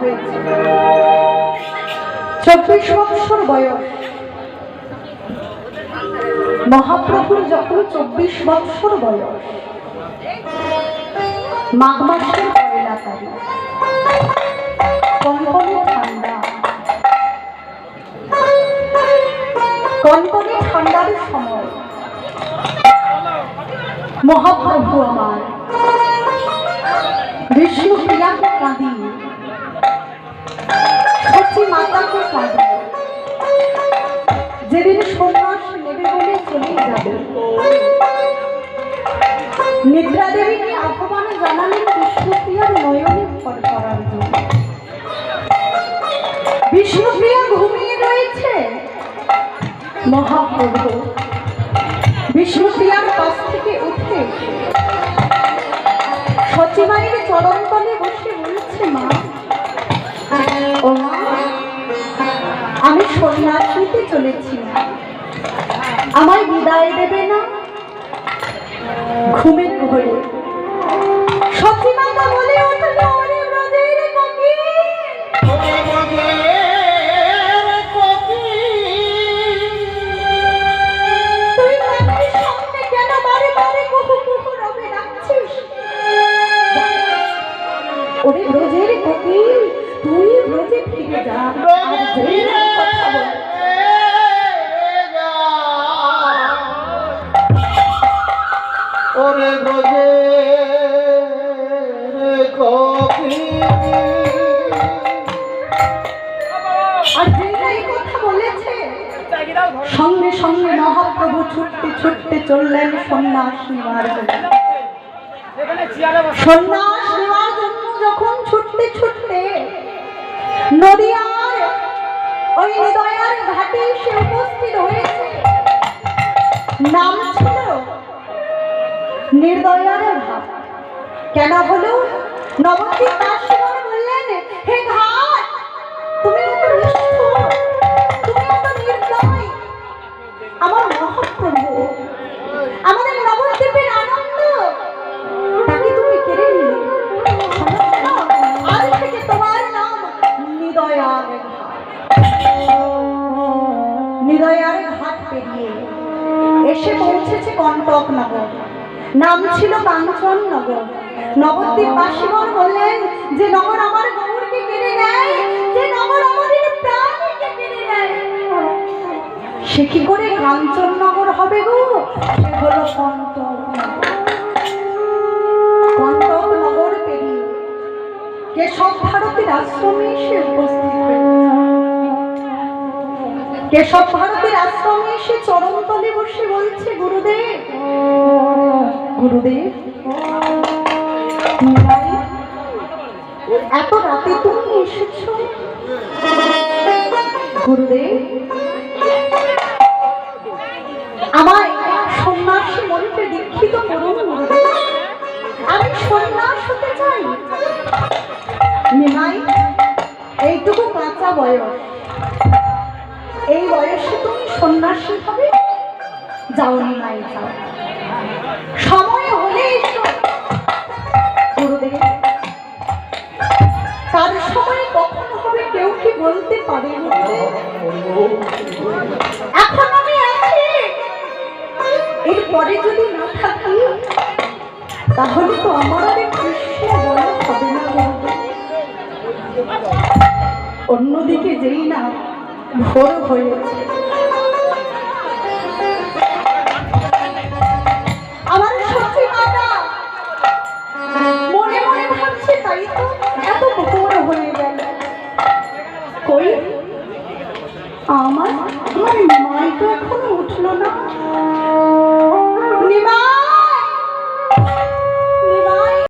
হয়েছে। চব্বিশ বৎসর বয়স। মহাপ্রভুর যখন চব্বিশ বৎসর বয়স, মাঘ মাসের ঠান্ডা। ঠান্ডার সময় মহাপ্রভু আমার বিষ্ণু প্রিয়াকে কাঁদি। সচি মাতাকে কাঁদি। যেদিন সন্ন্যাস নেবে বলে চলে যাবে। নিদ্রা দেবীকে আহ্বানে জানালেন বিষ্ণুপ্রিয়ার নয়নে ফল করার জন্য। বিষ্ণুপ্রিয়া ঘুমিয়ে রয়েছে। মহাপ্রভু বিষ্ণুপ্রিয়ার কাছ থেকে উঠে সচিবাইয়ের চরণ তলে বসে বলছে মা। আমি সন্ন্যাস নিতে চলেছি আমার বিদায় দেবে না? ঘুমের ঘরে। সচিমাতা বলে উঠল ওরে ব্রজে কপি সঙ্গে সঙ্গে মহাপ্রভু ছুটতে ছুটতে চললেন সন্ন্যাস নেওয়ার জন্য সন্ন্যাস নেওয়ার জন্য যখন ছুটতে ছুটতে নির্দয়ার ঘাট কেন হলো? নবদ্বীপ দাসীগণ বললেন, হে ঘাট, তুমি তুমি নির্দয়। আমার মহাপ্রভু নবদ্বীপের আনন্দ, তাকে তুমি কেড়ে নিলে। আজ থেকে তোমার নাম ঘাট। পেরিয়ে এসে পৌঁছেছে কণ্টক নগর নাম ছিল কাঞ্চন নগর। নবদ্বীপ বাসীগণ বললেন, যে নগর আমার গৌরকে কেড়ে নেয়, যে নগর আমাদের প্রাণীকে কেড়ে নেয়। সে কি করে কাঞ্চন নগর হবে গো? সে হলো পেরিয়ে কেশব ভারতের আশ্রমে এসে উপস্থিত কেশব ভারতের আশ্রমে এসে চরণতলে বসে বলছে, গুরুদেব গুরুদেব। এত রাতে তুমি এসেছ? গুরুদেব, আমায় সন্ন্যাসী মন্ত্রে দীক্ষিত করুন গুরুদেব। আমি সন্ন্যাস হতে চাই। নিমাই, এইটুকু কাঁচা বয়স। এই বয়সে তুমি সন্ন্যাসী হবে? যাওনি নাই যাও। সময় হলে গুরুদেব। তার সময় কখন হবে কেউ কি বলতে পারে এখন আমি আছি। এরপরে যদি না থাকি, তাহলে তো আমার বলা হবে না অন্যদিকে যেই না ভোর হয়েছে আমার? মাই তো এখনও উঠল না।